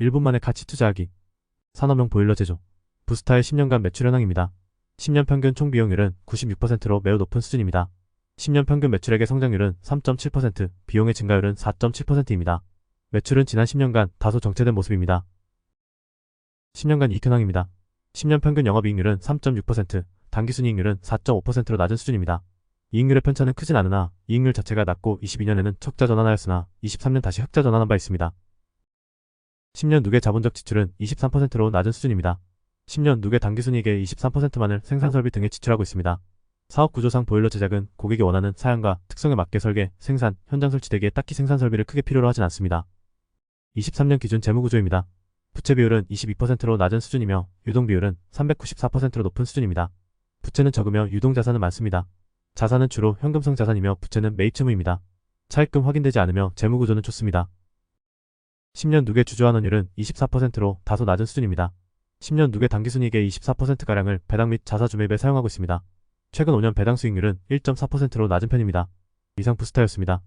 1분 만에 가치 투자하기. 산업용 보일러 제조. 부스타의 10년간 매출 현황입니다. 10년 평균 총 비용률은 96%로 매우 높은 수준입니다. 10년 평균 매출액의 성장률은 3.7%, 비용의 증가율은 4.7%입니다. 매출은 지난 10년간 다소 정체된 모습입니다. 10년간 이익 현황입니다. 10년 평균 영업이익률은 3.6%, 당기순이익률은 4.5%로 낮은 수준입니다. 이익률의 편차는 크진 않으나 이익률 자체가 낮고 22년에는 척자 전환하였으나 23년 다시 흑자 전환한 바 있습니다. 10년 누계 자본적 지출은 23%로 낮은 수준입니다. 10년 누계 당기순이익의 23%만을 생산설비 등에 지출하고 있습니다. 사업 구조상 보일러 제작은 고객이 원하는 사양과 특성에 맞게 설계, 생산, 현장 설치되기에 딱히 생산 설비를 크게 필요로 하진 않습니다. 23년 기준 재무 구조입니다. 부채 비율은 22%로 낮은 수준이며 유동 비율은 394%로 높은 수준입니다. 부채는 적으며 유동 자산은 많습니다. 자산은 주로 현금성 자산이며 부채는 매입 채무입니다. 차입금 확인되지 않으며 재무 구조는 좋습니다. 10년 누계 주주환원율은 24%로 다소 낮은 수준입니다. 10년 누계 당기순이익의 24%가량을 배당 및 자사주매입에 사용하고 있습니다. 최근 5년 배당 수익률은 1.4%로 낮은 편입니다. 이상 부스타였습니다.